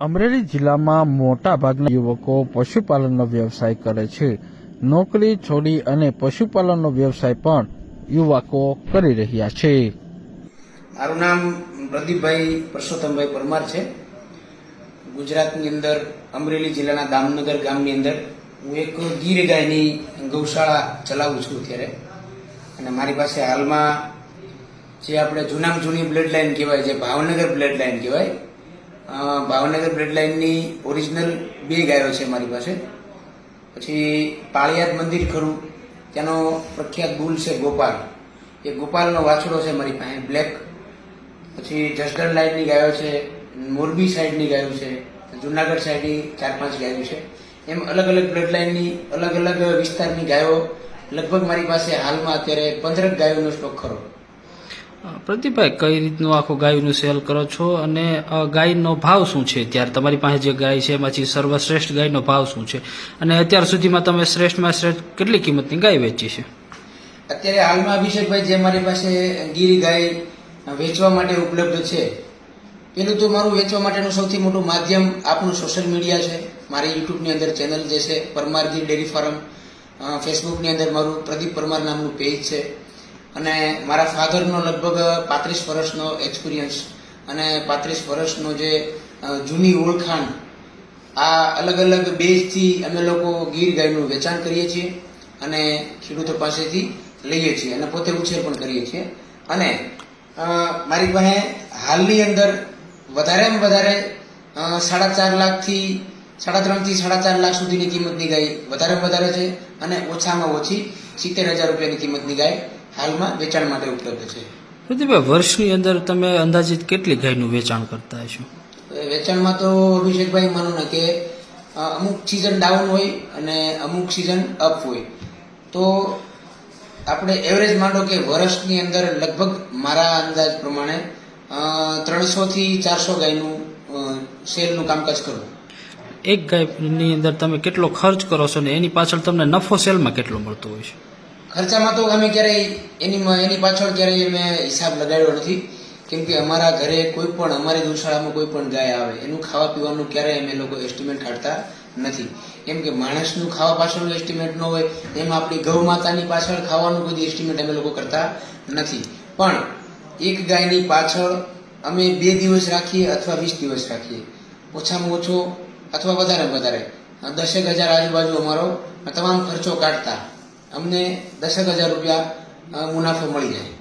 અમરેલી જિલ્લામાં મોટા ભાગના યુવકો પશુપાલનનો વ્યવસાય કરે છે. નોકરી, છોડી અને પશુપાલનનો વ્યવસાય પણ યુવકો કરી રહ્યા છે. મારું નામ પ્રદીપભાઈ પરસોત્તમભાઈ પરમાર છે. ગુજરાતની અંદર અમરેલી જિલ્લાના દામનગર ગામની અંદર હું એક ગીર ગાયની ગૌશાળા ચલાવું છું અત્યારે. અને મારી પાસે હાલમાં જે આપણે જૂનામાં જૂની બ્લડ લાઇન કહેવાય, જે ભાવનગર બ્લડ લાઇન કહેવાય ભાવનગર બ્રેડલાઇનની ઓરિજિનલ બે ગાયો છે મારી પાસે. પછી પાળિયાદ મંદિર ખરું, ત્યાંનો પ્રખ્યાત બુલ છે ગોપાલ. એ ગોપાલનો વાછડો છે મારી પાસે બ્લેક પછી જસદણ લાઇનની ગાયો છે, મોરબી સાઈડની ગાયો છે, જુનાગઢ સાઈડની ચાર પાંચ ગાયો છે. એમ અલગ અલગ બ્લડ લાઇનની અલગ અલગ વિસ્તારની ગાયો લગભગ મારી પાસે હાલમાં અત્યારે પંદરક ગાયોનો સ્ટોક ખરો. પ્રદીપભાઈ, કઈ રીતનું આખું ગાયનું સેલ કરો છો અને ગાયનો ભાવ શું છે ત્યારે તમારી પાસે જે ગાય છે, એમાંથી સર્વશ્રેષ્ઠ ગાયનો ભાવ શું છે? અને અત્યાર સુધીમાં તમે શ્રેષ્ઠમાં શ્રેષ્ઠ કેટલી કિંમતની ગાય વેચી છે? અત્યારે હાલમાં અભિષેકભાઈ, જે મારી પાસે ગીરી ગાય વેચવા માટે ઉપલબ્ધ છે, પેલું તો મારું વેચવા માટેનું સૌથી મોટું માધ્યમ આપણું સોશિયલ મીડિયા છે. મારી યુટ્યુબની અંદર ચેનલ જે છે પરમાર ડેરી ફાર્મ ફેસબુકની અંદર મારું પ્રદીપ પરમાર નામનું પેજ છે. અને મારા ફાધરનો લગભગ પાંત્રીસ વર્ષનો એક્સપિરિયન્સ અને પાંત્રીસ વર્ષનો જે જૂની ઓળખાણ, આ અલગ અલગ બેઝથી અમે લોકો ગીર ગાયનું વેચાણ કરીએ છીએ અને ખેડૂતો પાસેથી લઈએ છીએ અને પોતે ઉછેર પણ કરીએ છીએ. અને મારી પાસે હાલની અંદર વધારેમાં વધારે સાડા ચાર લાખથી, સાડા ત્રણથી સાડા ચાર લાખ સુધીની કિંમતની ગાય વધારેમાં વધારે છે અને ઓછામાં ઓછી સિત્તેર હજાર રૂપિયાની કિંમતની ગાય હાલમાં વેચાણ માટે ઉપલબ્ધ છે. પ્રદીપભાઈ વર્ષની અંદર તમે અંદાજિત કેટલી ગાયનું વેચાણ કરતા હશો? વેચાણમાં તો અભિષેકભાઈ માનો ને કે અમુક સિઝન ડાઉન હોય અને અમુક સિઝન અપ હોય. તો આપણે એવરેજ માંડો કે વર્ષની અંદર લગભગ મારા અંદાજ પ્રમાણે ત્રણસો થી ચારસો ગાયનું સેલનું કામકાજ કરું. એક ગાયની અંદર તમે કેટલો ખર્ચ કરો છો ને એની પાછળ તમને નફો સેલમાં કેટલો મળતો હોય છે? ખર્ચામાં તો અમે ક્યારેય એની એની પાછળ ક્યારેય મેં હિસાબ લગાડ્યો નથી. કેમ કે અમારા ઘરે કોઈ પણ, અમારી ગૌશાળામાં કોઈ પણ ગાય આવે, એનું ખાવા પીવાનું ક્યારેય અમે લોકો એસ્ટિમેટ કાઢતા નથી. કેમ કે માણસનું ખાવા પાછળનું એસ્ટિમેટ ન હોય, એમ આપણી ગૌ માતાની પાછળ ખાવાનું બધી એસ્ટિમેટ અમે લોકો કરતા નથી. પણ એક ગાયની પાછળ અમે બે દિવસ રાખીએ અથવા વીસ દિવસ રાખીએ. ઓછામાં ઓછો અથવા વધારે વધારે. દસેક હજાર આજુબાજુ અમારો તમામ ખર્ચો કાઢતા. અમને દસેક હજાર રૂપિયા મુનાફો મળી જાય.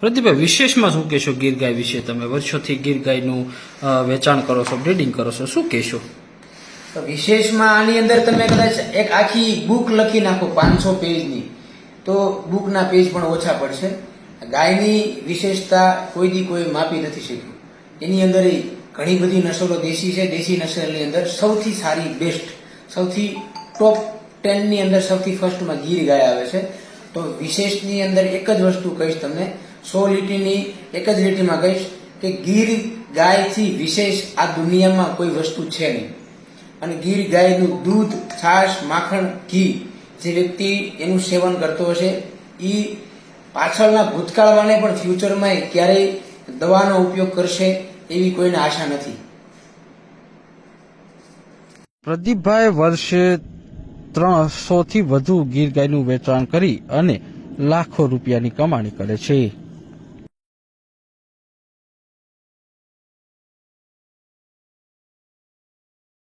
પ્રદીપભાઈ વિશેષમાં શું કહેશો ગીર ગાય વિશે? તમે વર્ષોથી ગીર ગાયનું વેચાણ કરો છો બ્રીડિંગ કરો છો શું કહેશો? તો વિશેષમાં આની અંદર તમે કદાચ એક આખી બુક લખી નાખો પાંચસો પેજની. તો બુકના પેજ પણ ઓછા પડશે. ગાયની વિશેષતા કોઈ દી કોઈ માપી નથી શક્યું. એની અંદર ઘણી બધી નસલો દેશી છે દેશી નસલની અંદર સૌથી સારી બેસ્ટ સૌથી ટોપ ટેનની અંદર સૌથી ફર્સ્ટમાં ગીર ગાય આવે છે. તો વિશેષની અંદર એક જ વસ્તુ કહીશ તમને, સો લીટીની એક જ લીટીમાં કહીશ કે ગીર ગાયથી વિશેષ આ દુનિયામાં કોઈ વસ્તુ છે નહીં. અને ગીર ગાયનું દૂધ, છાશ, માખણ, ઘી જે વ્યક્તિ એનું સેવન કરતો હશે એ પાછળના ભૂતકાળવાને પણ ફ્યુચરમાં ક્યારેય દવાનો ઉપયોગ કરશે એવી કોઈને આશા નથી. પ્રદીપભાઈ વર્ષે ત્રણસોથી વધુ ગીર ગાયનું વેચાણ કરી અને લાખો રૂપિયાની કમાણી કરે છે.